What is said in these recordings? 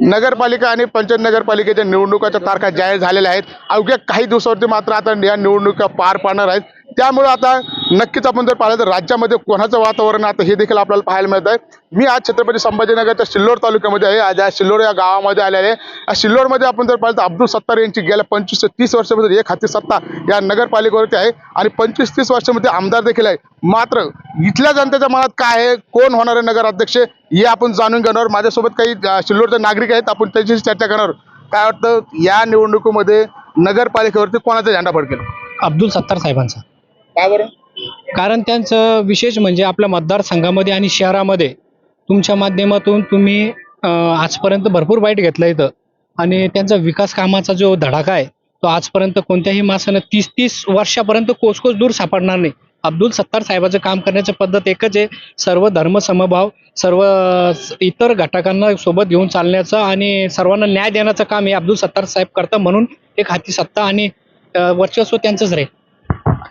नगरपालिका आणि पंचायत नगरपालिकेच्या निवडणुकाच्या तारखा जाहीर झालेल्या आहेत. अवघ्या काही दिवसावरती मात्र आता या निवडणुका पार पाडणार आहेत. त्यामुळे आता नक्कीच आपण जर पाहिलं तर राज्यामध्ये कोणाचं वातावरण आहे आता हे देखील आपल्याला पाहायला मिळत आहे मी आज छत्रपती संभाजीनगरच्या सिल्लोड तालुक्यामध्ये आहे. आज या सिल्लोड या गावामध्ये आलेले आहे. या सिल्लोडमध्ये आपण जर पाहिलं तर अब्दुल सत्तार यांची गेल्या पंचवीस ते तीस वर्षामध्ये एक हाती सत्ता या नगरपालिकेवरती आहे. आणि पंचवीस तीस वर्षामध्ये आमदार देखील आहे. मात्र इथल्या जनतेच्या मनात काय आहे? कोण होणार आहे नगराध्यक्ष? हे आपण जाणून घेणार माझ्यासोबत काही अं, सिल्लोडचे नागरिक आहेत. आपण त्यांच्याशी चर्चा करणार काय वाटतं या निवडणुकीमध्ये नगरपालिकेवरती कोणाचा झेंडा फडकेल? अब्दुल सत्तार साहेबांचा. काय बरं? कारण त्यांचं विशेष म्हणजे आपल्या मतदारसंघामध्ये आणि शहरामध्ये तुमच्या माध्यमातून तुम्ही आजपर्यंत भरपूर वाईट घेतलं इथं. आणि त्यांचा विकास कामाचा जो धडाका आहे तो आजपर्यंत कोणत्याही माणसानं तीस तीस वर्षापर्यंत कोसकोस दूर सापडणार नाही. अब्दुल सत्तार साहेबाचं काम करण्याची पद्धत एकच आहे सर्व धर्म समभाव सर्व इतर घटकांना सोबत घेऊन चालण्याचं आणि सर्वांना न्याय देण्याचं काम हे अब्दुल सत्तार साहेब करतं म्हणून एक हाती सत्ता आणि वर्चस्व त्यांचंच राहील.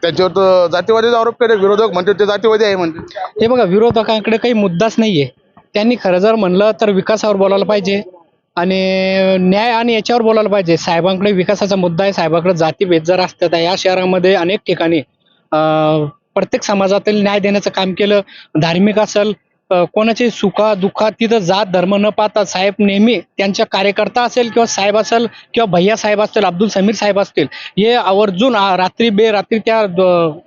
त्याच्यावर जातीवादीचा आरोप केले विरोधक म्हणते ते जातीवादी आहे म्हणते हे बघा विरोधकांकडे काही मुद्दाच नाहीये. त्यांनी खरं जर म्हणलं तर विकासावर बोलायला पाहिजे आणि न्याय आणि याच्यावर बोलायला पाहिजे. साहेबांकडे विकासाचा मुद्दा आहे साहेबांकडे जातीभेद जर असतात या शहरामध्ये अनेक ठिकाणी अं, प्रत्येक समाजातील न्याय देण्याचं काम केलं धार्मिक असेल कोणाचे सुखा दुःखात तिथं जात धर्म न पाहता साहेब नेहमी त्यांच्या कार्यकर्ता असेल किंवा साहेब असेल किंवा भैया साहेब असतील अब्दुल समीर साहेब असतील हे आवर्जून रात्री बेरात्री त्या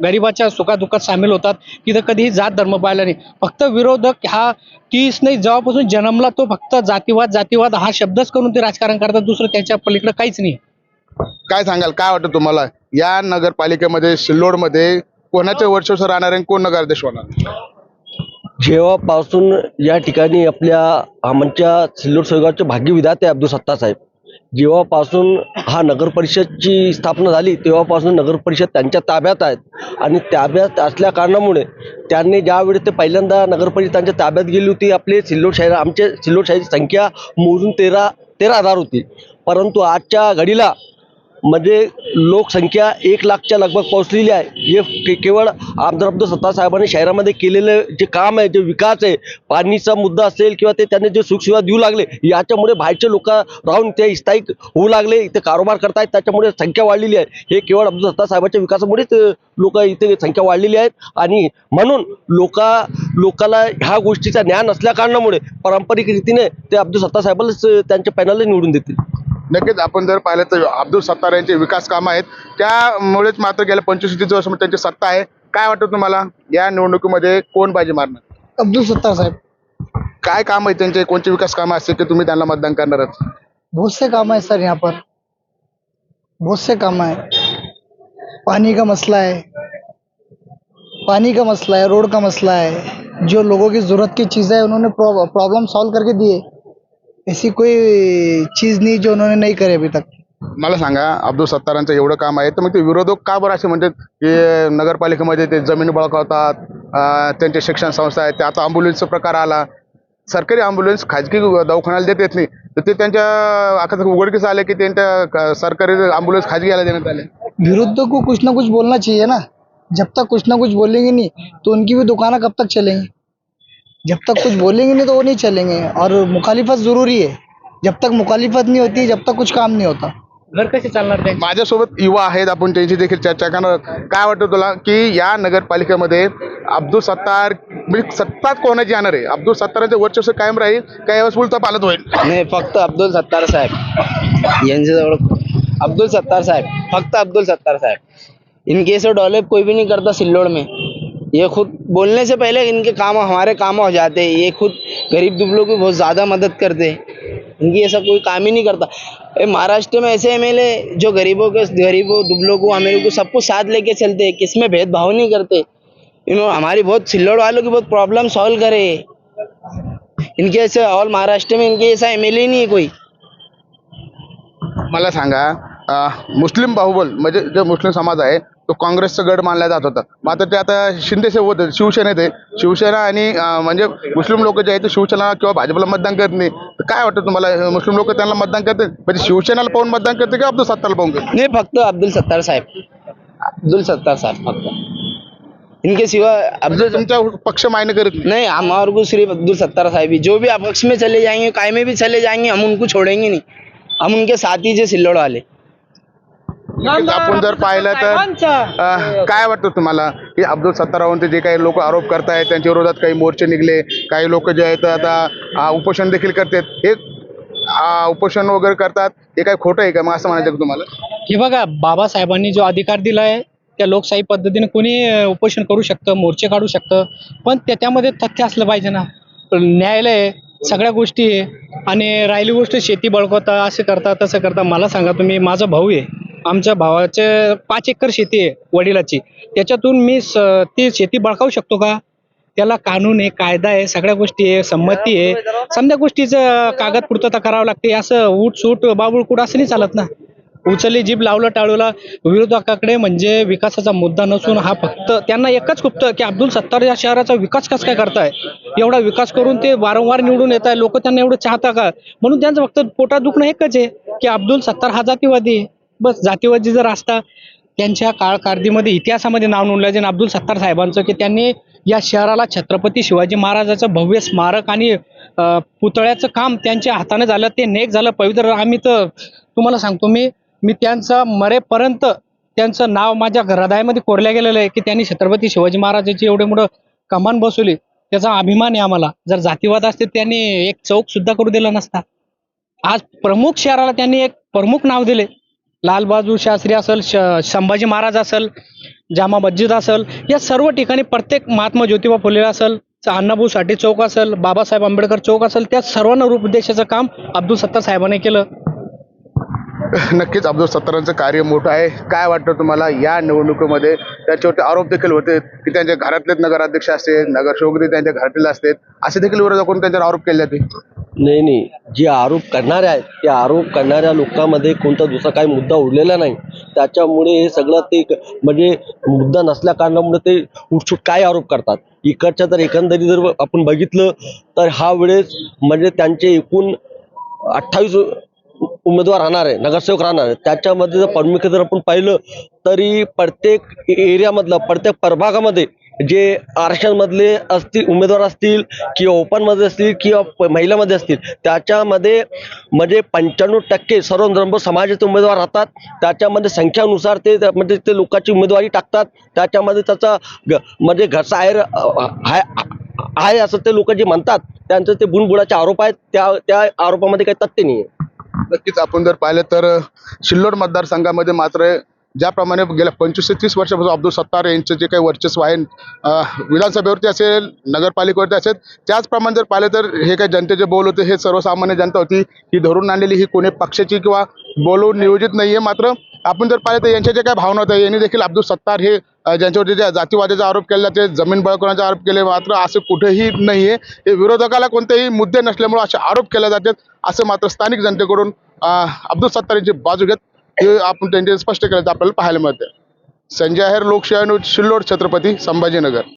गरिबाच्या सुखादुःखात सामील होतात. तिथं कधीही जात धर्म पाहिला नाही. फक्त विरोधक हा तीच नाही जेव्हापासून जन्मला तो फक्त जातीवाद जातीवाद हा शब्दच करून ते राजकारण करतात दुसरं त्याच्या पलीकडे काहीच नाही. काय सांगाल काय वाटतं तुम्हाला? या नगरपालिकेमध्ये सिल्लोडमध्ये कोणाचे वर्चस्व राहणार आहे कोण नगराध्यक्ष होणार? जेव्हापासून या ठिकाणी आपल्या आमच्या सिल्लोड सोयगावचे भाग्यविधाते अब्दुल सत्ता साहेब जेव्हापासून हा नगर परिषदची स्थापना झाली तेव्हापासून नगर परिषद त्यांच्या ताब्यात आहेत. आणि ताब्यात असल्या कारणामुळे त्यांनी ज्यावेळी ते पहिल्यांदा नगर परिषद त्यांच्या ताब्यात गेली होती आपले सिल्लोड शहर आमचे सिल्लोड शहराची संख्या मोजून तेरा तेरा हजार होती. परंतु आजच्या घडीला मध्ये लोकसंख्या एक लाखच्या लगभग पोहोचलेली आहे. हे के केवळ आमदार अब्दुल सत्तार साहेबांनी शहरामध्ये केलेलं जे काम आहे जे विकास आहे पाणीचा मुद्दा असेल किंवा ते त्यांनी जे सुखसेवा देऊ लागले याच्यामुळे बाहेरचे लोक राहून ते स्थायिक होऊ लागले इथे कारोबार करतायत त्याच्यामुळे संख्या वाढलेली आहे. हे केवळ अब्दुल सत्तार साहेबांच्या विकासामुळेच लोक इथे संख्या वाढलेली आहेत. आणि म्हणून लोका लोकाला ह्या गोष्टीचा ज्ञान असल्या कारणामुळे पारंपरिक रीतीने ते अब्दुल सत्तार साहेबांनाच त्यांच्या पॅनलला निवडून देतील. नक्कीच आपण जर पाहिलं तर अब्दुल सत्तार यांचे विकास कामं आहेत. त्यामुळेच मात्र गेल्या पंचवीस तीस वर्ष त्यांची सत्ता आहे. काय वाटतं तुम्हाला? या निवडणुकीमध्ये कोण बाजी मारणार? अब्दुल सत्तार साहेब. काय काम आहे त्यांचे? कोणते विकास कामं असतील की तुम्ही त्यांना मतदान करणार आहात बहुत से काम है सर यहाँ पर. बहुत से काम है पानी का मसला है पानी का मसला है रोड का मसला है जो लोगों की जरूरत की चीज़ें उन्होंने प्रॉब्लम सॉल्व करके दिए. ऐसी कोई चीज़ नहीं जो उन्होंने नहीं करे अभी तक। मला सांगा अब्दुल सत्तारांचं एवढं काम आहे तर मग ते विरोधक का बरं असे म्हणतात की नगरपालिकेमध्ये ते जमीन बळकावतात त्यांचे शिक्षण संस्था आहेत ते आता अँब्युलन्सचा प्रकार आला. सरकारी अँब्युलन्स खाजगी दवाखान्याला देत येत नाही. तर ते त्यांच्या आता उघडकीस आले की त्यांच्या सरकारी अँब्युलन्स खाजगी याला देण्यात आले. विरुद्ध को कुछ ना कुछ बोलना चाहिए ना। जब तक कुछ ना कुछ बोलेंगे नहीं तो उनकी भी दुकानें कब तक चलेंगी? जब तक कुछ बोलेंगे नहीं तो वो नहीं चलेंगे। और मुखालिफत ज़रूरी है। जब तक मुखालिफत नहीं होती जब तक कुछ काम नहीं होता। घर कसे चालणार त्यांचे माझ्यासोबत युवा आहेत आपण त्यांची देखील चर्चा करणार आहोत. काय वाटतं तुला की या नगरपालिकेमध्ये अब्दुल सत्तार म्हणजे सत्ता कोणाची येणार आहे? अब्दुल सत्तारांचं वर्चस्व कायम राहील काही वेळेस उलटा पालत होईल? नाही फक्त अब्दुल सत्तार साहेब. यांच्याजवळ अब्दुल सत्तार साहेब. फक्त अब्दुल सत्तार साहेब. इनकेस से डेवलप कोई भी नहीं करता सिल्लोड में. ये खुद बोलने से पहले इनके काम, हमारे काम हो जाते हैं। ये खुद गरीब दुबलों की बहुत ज़्यादा मदद करते हैं। इनकी ऐसा कोई काम ही नहीं करता। महाराष्ट्र में ऐसे एमएलए जो गरीबों के, गरीबों दुबलों को, अमीरों को सबको साथ लेके चलते हैं, किसमें भेदभाव नहीं करते। इन्होंने हमारी बहुत सिल्लोड वालों की बहुत प्रॉब्लम सॉल्व करे। इनके ऐसे ऑल महाराष्ट्र में इनके ऐसा एमएलए नहीं है कोई। मला सांगा मुस्लिम बाहुबल, म्हणजे जो मुस्लिम समाज आहे तो काँग्रेसचा गड मानला जात होता. मात्र ते आता शिंदे सोबत आहे, शिवसेनेत आहे. शिवसेना आणि म्हणजे मुस्लिम लोक जे आहेत ते शिवसेना किंवा भाजपला मतदान करत नाही. तर काय वाटतं तुम्हाला? मुस्लिम लोक त्यांना मतदान करते म्हणजे शिवसेनेला पाहून मतदान करते की अब्दुल सत्ताला पाहून करते नहीं फक्त अब्दुल सत्तार साहेब. अब्दुल सत्तार साहेब फक्त. इनके सिवा अब्दुल तुमचा पक्ष मायने करीत नाही. हमारे को सिर्फ अब्दुल सत्तार साहब ही. जो भी अपक्ष में चले जाएंगे काय में भी चले जाएंगे हम उनको छोड़ेंगे नहीं. हम उनके साथी जे सिल्लोड वाले. नक्कीच आपण जर पाहिलं तर अं, काय वाटतं तुम्हाला? की अब्दुल सत्तारावांचे जे काही लोक आरोप करतायत त्यांच्या विरोधात काही मोर्चे निघले काही लोक जे आहेत आता उपोषण देखील करतात. हे उपोषण वगैरे करतात हे काय खोटं आहे का? मग असं म्हणायचं का तुम्हाला? हे बघा बाबासाहेबांनी जो अधिकार दिलाय त्या लोकशाही पद्धतीने कोणी अं, उपोषण करू शकतं मोर्चे काढू शकतं पण त्याच्यामध्ये तथ्य असलं पाहिजे ना. न्यायालय आहे, सगळ्या गोष्टी आहे आणि राहिली गोष्ट शेती बळकवता असं करता तसं करता मला सांगा तुम्ही माझा भाऊ आहे. आमच्या भावाचे पाच एकर शेती आहे वडिलाची. त्याच्यातून मी स ती शेती बळकावू शकतो का? त्याला कानून आहे कायदा आहे सगळ्या गोष्टी आहे संमती आहे. समजा गोष्टीचं कागद पूर्तता करावं लागते. असं उठ सूट बाबुळकूट असं नाही चालत ना. उचलली जीभ लावलं टाळूला विरोधकाकडे म्हणजे विकासाचा मुद्दा नसून हा फक्त त्यांना एकच खुपतं की अब्दुल सत्तार या शहराचा विकास कसा काय करताय? एवढा विकास करून ते वारंवार निवडून येत आहे लोक त्यांना एवढं चाहता का? म्हणून त्यांचं फक्त पोटात दुखणं एकच आहे की अब्दुल सत्तार हा जातीवादी आहे. बस जातीवादी जर असता त्यांच्या काळकारदीमध्ये इतिहासामध्ये नाव नोंदलं जाईल अब्दुल सत्तार साहेबांचं की त्यांनी या शहराला छत्रपती शिवाजी महाराजाचं भव्य स्मारक आणि पुतळ्याचं काम त्यांच्या हाताने झालं ते नेक झालं. पवित्र आम्ही तर तुम्हाला सांगतो मी मी त्यांचं मरेपर्यंत त्यांचं नाव माझ्या हृदयामध्ये कोरल्या गेलेलं आहे की त्यांनी छत्रपती शिवाजी महाराजाची एवढे मोठं कमान बसवली. त्याचा अभिमान आहे आम्हाला. जर जातीवाद असते त्यांनी एक चौक सुद्धा करू दिला नसता. आज प्रमुख शहराला त्यांनी एक प्रमुख नाव दिले. लालबहादूर शास्त्री असेल श संभाजी महाराज असेल जामा मस्जिद असेल या सर्व ठिकाणी प्रत्येक महात्मा ज्योतिबा फुले असेल अण्णाभाऊ साठे चौक असेल बाबासाहेब आंबेडकर चौक असेल त्या सर्वांना रूप देशाचं काम अब्दुल सत्तार साहेबांनी केलं. नक्कीच अब्दुल सत्तारांचं कार्य मोठं आहे. काय वाटतं तुम्हाला या निवडणुकीमध्ये? त्याच्यावरती आरोप देखील होते की त्यांच्या घरातलेच नगराध्यक्ष असते नगरसेवक त्यांच्या घरातील असतात असे देखील विरोधकांनी त्यांच्यावर आरोप केले जाते नाही नाही. जे आरोप करणारे आहेत त्या आरोप करणाऱ्या लोकांमध्ये कोणता दुसरा काही मुद्दा उरलेला नाही. त्याच्यामुळे हे सगळं ते म्हणजे मुद्दा नसल्या कारणामुळे ते उठसूट काय आरोप करतात? इकडच्या तर एकंदरीत जर आपण बघितलं तर हा वेळेस म्हणजे त्यांचे एकूण अठ्ठावीस उमेदवार राहणार आहे नगरसेवक राहणार आहे. त्याच्यामध्ये जर प्रमुख जर आपण पाहिलं तरी प्रत्येक एरियामधलं प्रत्येक प्रभागामध्ये जे आरक्षणमधले असतील उमेदवार असतील किंवा ओपनमध्ये असतील किंवा महिलामध्ये असतील त्याच्यामध्ये म्हणजे पंच्याण्णव टक्के सर्व समाजाचे उमेदवार राहतात. त्याच्यामध्ये संख्यानुसार ते त्या- म्हणजे ते लोकांची उमेदवारी टाकतात. त्याच्यामध्ये त्याचा म्हणजे घरचा आहेर आहे आहे असं ते लोक जे म्हणतात त्यांचं ते बुणबुडाचे आरोप आहेत. त्या त्या आरोपामध्ये काही तथ्य नाही आहे नक्कीच आपण जर पाहिलं तर सिल्लोड मतदारसंघामध्ये मात्र ज्याप्रमाणे गेल्या पंचवीस ते तीस वर्षापासून अब्दुल सत्तार यांचं जे काही वर्चस्व आहे विधानसभेवरती असेल नगरपालिकेवरती असेल त्याचप्रमाणे जर पाहिलं तर हे काही जनतेचे बोल होते हे सर्वसामान्य जनता होती ही धरून आणलेली ही कोणी पक्षाची किंवा बोलवून नियोजित नाही आहे मात्र आपण जर पाहिलं तर यांच्या जे काही भावना होत्या यांनी देखील अब्दुल सत्तार हे ज्यांच्यावरती ज्या जातीवादाचा आरोप केला जाते जमीन बळकवण्याचा आरोप केले मात्र असं कुठेही नाही आहे हे विरोधकाला कोणतेही मुद्दे नसल्यामुळे असे आरोप केले जातात असं मात्र स्थानिक जनतेकडून अब्दुल सत्तार यांची बाजू घेत हे आपण त्यांचे स्पष्ट केल्याचं आपल्याला पाहायला मिळतं संजय आहेर लोकशाही शिल्लोड छत्रपती संभाजीनगर.